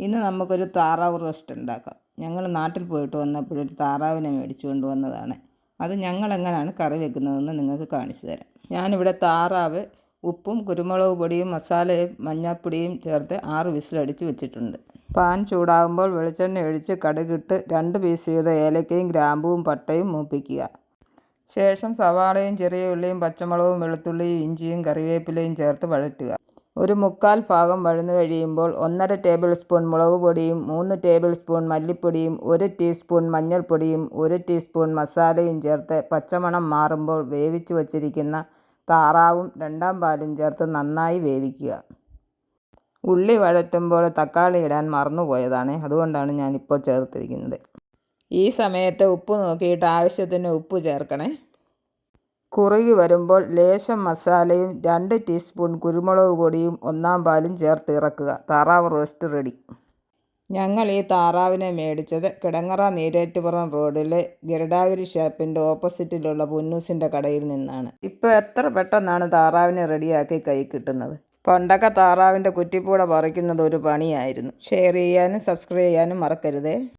ഇന്ന് നമുക്കൊരു താറാവ് റോസ്റ്റ് ഉണ്ടാക്കാം. ഞങ്ങൾ നാട്ടിൽ പോയിട്ട് വന്നപ്പോഴൊരു താറാവിനെ മേടിച്ചു കൊണ്ടുവന്നതാണ് അത് ഞങ്ങളെങ്ങനെയാണ് കറി വെക്കുന്നതെന്ന് നിങ്ങൾക്ക് കാണിച്ചു തരാം. ഞാനിവിടെ താറാവ് ഉപ്പും കുരുമുളക് പൊടിയും മസാലയും മഞ്ഞൾപ്പൊടിയും ചേർത്ത് ആറ് വിസിലടിച്ച് വെച്ചിട്ടുണ്ട്. പാൻ ചൂടാകുമ്പോൾ വെളിച്ചെണ്ണ ഒഴിച്ച് കടുകിട്ട് രണ്ട് പീസ് ചെയ്ത ഏലക്കയും ഗ്രാമ്പുവും പട്ടയും മൂപ്പിക്കുക. ശേഷം സവാളയും ചെറിയ ഉള്ളിയും പച്ചമുളകും വെളുത്തുള്ളിയും ഇഞ്ചിയും കറിവേപ്പിലയും ചേർത്ത് വഴറ്റുക. ഒരു മുക്കാൽ ഭാഗം വഴന്നു കഴിയുമ്പോൾ ഒന്നര ടേബിൾ സ്പൂൺ മുളക് പൊടിയും മൂന്ന് ടേബിൾ സ്പൂൺ മല്ലിപ്പൊടിയും ഒരു ടീസ്പൂൺ മഞ്ഞൾപ്പൊടിയും ഒരു ടീസ്പൂൺ മസാലയും ചേർത്ത് പച്ചമണം മാറുമ്പോൾ വേവിച്ചു വച്ചിരിക്കുന്ന താറാവും രണ്ടാം പാലും ചേർത്ത് നന്നായി വേവിക്കുക. ഉള്ളി വഴറ്റുമ്പോൾ തക്കാളി ഇടാൻ മറന്നുപോയതാണ്. അതുകൊണ്ടാണ് ഞാനിപ്പോൾ ചേർത്തിരിക്കുന്നത്. ഈ സമയത്ത് ഉപ്പ് നോക്കിയിട്ട് ആവശ്യത്തിന് ഉപ്പ് ചേർക്കണേ. കുറുകി വരുമ്പോൾ ലേശം മസാലയും രണ്ട് ടീസ്പൂൺ കുരുമുളക് പൊടിയും ഒന്നാം പാലും ചേർത്ത് ഇറക്കുക. താറാവ് റോസ്റ്റ് റെഡി. ഞങ്ങൾ ഈ താറാവിനെ മേടിച്ചത് കിടങ്ങറ നീരേറ്റുപുറം റോഡിലെ ഗരുഡാഗിരി ഷാപ്പിന്റെ ഓപ്പോസിറ്റിലുള്ള പുന്നൂസിന്റെ കടയിൽ നിന്നാണ്. ഇപ്പോൾ എത്ര പെട്ടെന്നാണ് താറാവിനെ റെഡിയാക്കി കൈ കിട്ടുന്നത്? പണ്ടൊക്കെ താറാവിന്റെ കുറ്റിപ്പൂട പറിക്കുന്നത് ഒരു പണിയായിരുന്നു. ഷെയർ ചെയ്യാനും സബ്സ്ക്രൈബ് ചെയ്യാനും മറക്കരുതേ.